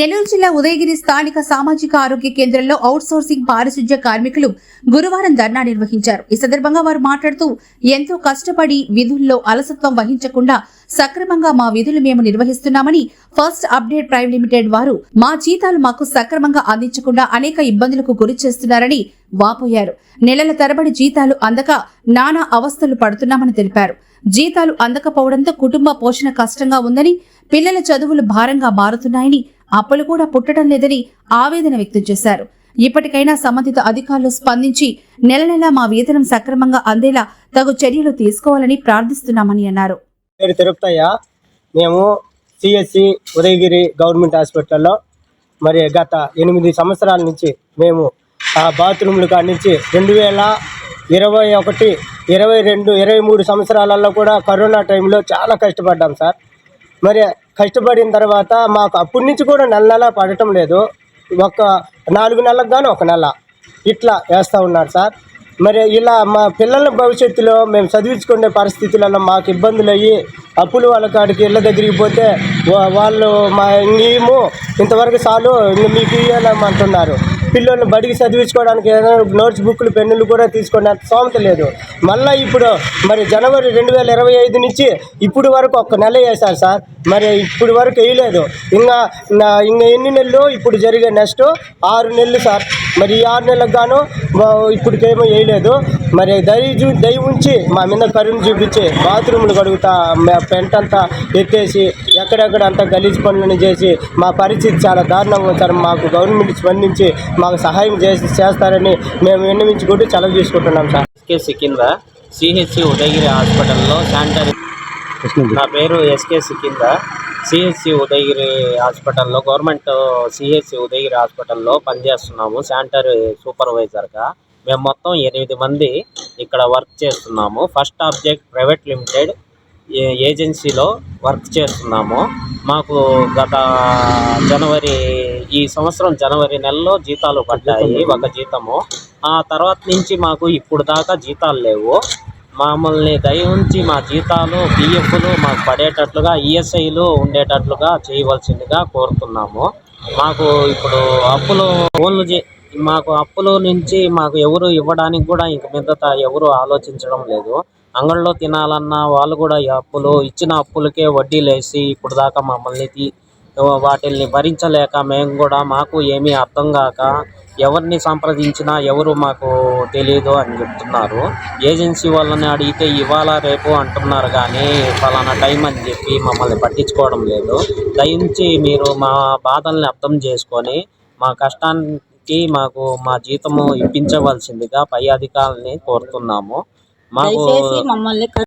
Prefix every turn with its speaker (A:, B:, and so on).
A: నెల్లూరు జిల్లా ఉదయగిరి స్థానిక సామాజిక ఆరోగ్య కేంద్రంలో అవుట్ సోర్సింగ్ పారిశుధ్య కార్మికులు గురువారం ధర్నా నిర్వహించారు. ఈ సందర్భంగా వారు మాట్లాడుతూ ఎంతో కష్టపడి విధుల్లో అలసత్వం వహించకుండా సక్రమంగా మా విధులు మేము నిర్వహిస్తున్నామని ఫస్ట్ అప్డేట్ ప్రైవేట్ లిమిటెడ్ వారు మా జీతాలు మాకు సక్రమంగా అందించకుండా అనేక ఇబ్బందులకు గురి చేస్తున్నారని వాపోయారు. నెలల తరబడి జీతాలు అందక నానా అవస్థలు పడుతున్నామని తెలిపారు. జీతాలు అందకపోవడంతో కుటుంబ పోషణ కష్టంగా ఉందని పిల్లల చదువులు భారంగా మారుతున్నాయని అప్పులు కూడా పుట్టడం లేదని ఆవేదన వ్యక్తం చేశారు. ఇప్పటికైనా సంబంధిత అధికారులు స్పందించి నెల నెలా మా వేతనం సక్రమంగా అందేలా తగు చర్యలు తీసుకోవాలని ప్రార్థిస్తున్నామని అన్నారు.
B: పేరు తిరుపతయ్య మేము సిఎస్సి ఉదయగిరి గవర్నమెంట్ హాస్పిటల్లో మరి గత ఎనిమిది సంవత్సరాల నుంచి మేము ఆ బాత్రూమ్లు కాడి నుంచి రెండు వేల ఇరవై ఒకటి ఇరవై రెండు ఇరవై మూడు సంవత్సరాలలో కూడా కరోనా టైంలో చాలా కష్టపడ్డాం సార్. మరి కష్టపడిన తర్వాత మాకు అప్పటి నుంచి కూడా నెల నెల పడటం లేదు. ఒక నాలుగు నెలలకు కానీ ఒక నెల ఇట్లా వేస్తూ ఉన్నారు సార్. మరి ఇలా మా పిల్లల భవిష్యత్తులో మేము చదివించుకునే పరిస్థితులలో మాకు ఇబ్బందులు అయ్యి అప్పులు వాళ్ళ కాడికి ఇళ్ళ దగ్గరికి పోతే వాళ్ళు మా మేము ఇంతవరకు చాలు ఇంక మీకు ఇవ్వాలమంటున్నారు పిల్లలు బడికి చదివించుకోవడానికి ఏదైనా నోట్స్ బుక్లు పెన్నులు కూడా తీసుకునే స్తోమత లేదు. మళ్ళీ ఇప్పుడు మరి జనవరి రెండు వేల ఇరవై ఐదు నుంచి ఇప్పుడు వరకు ఒక్క నెల వేశారు సార్. మరి ఇప్పుడు వరకు వేయలేదు. ఇంకా ఇంకా ఎన్ని నెలలు ఇప్పుడు జరిగే నెక్స్ట్? ఆరు నెలలు సార్. మరి ఈ ఆరు నెలలకు గాను ఇప్పటికేమో వేయలేదు. మరి దయ చూ- దయ ఉంచి మా మీద కరుణ చూపించి బాత్రూములు కడుగుతా మా పెంట అంతా ఎత్తేసి ఎక్కడెక్కడ అంతా గలీజ్ పనులను చేసి మా పరిస్థితి చాలా దారుణంగా సార్. మాకు గవర్నమెంట్ స్పందించి మాకు సహాయం చేసి చేస్తారని మేము విన్నవించుకుంటూ సెలవు తీసుకుంటున్నాం సార్.
C: ఎస్కేసి కింద సిహెచ్సి ఉదయగిరి హాస్పిటల్లో శానిటరీ నా పేరు ఎస్కేసి కింద సిహెచ్సి ఉదయగిరి హాస్పిటల్లో గవర్నమెంట్ సిహెచ్సి ఉదయగిరి హాస్పిటల్లో పనిచేస్తున్నాము శానిటరీ సూపర్వైజర్గా. మేము మొత్తం ఎనిమిది మంది ఇక్కడ వర్క్ చేస్తున్నాము. ఫస్ట్ ఆబ్జెక్ట్ ప్రైవేట్ లిమిటెడ్ ఏజెన్సీలో వర్క్ చేస్తున్నాము. మాకు గత జనవరి ఈ సంవత్సరం జనవరి నెలలో జీతాలు పడ్డాయి ఒక జీతము. ఆ తర్వాత నుంచి మాకు ఇప్పుడు దాకా జీతాలు లేవు. మమ్మల్ని దయ ఉంచి మా జీతాలు పిఎఫ్లు మాకు పడేటట్లుగా ఈఎస్ఐలు ఉండేటట్లుగా చేయవలసిందిగా కోరుతున్నాము. మాకు ఇప్పుడు అప్పులు ఫోన్లు చే మాకు అప్పుల నుంచి మాకు ఎవరు ఇవ్వడానికి కూడా ఇంక మీదట ఎవరు ఆలోచించడం లేదు. అంగడిలో తినాలన్నా వాళ్ళు కూడా ఈ అప్పులు ఇచ్చిన అప్పులకే వడ్డీ వేసి ఇప్పుడు దాకా మమ్మల్ని వాటిల్ని భరించలేక మేము కూడా మాకు ఏమీ అర్థం కాక ఎవరిని సంప్రదించినా ఎవరు మాకు తెలియదు అని చెప్తున్నారు. ఏజెన్సీ వాళ్ళని అడిగితే ఇవాళ రేపు అంటున్నారు కానీ ఫలానా టైం అని చెప్పి మమ్మల్ని పట్టించుకోవడం లేదు. దయించి మీరు మా బాధల్ని అర్థం చేసుకొని మా కష్టానికి మాకు మా జీతము ఇప్పించవలసిందిగా పై అధికారులని కోరుతున్నాము. మాకు
D: మమ్మల్ని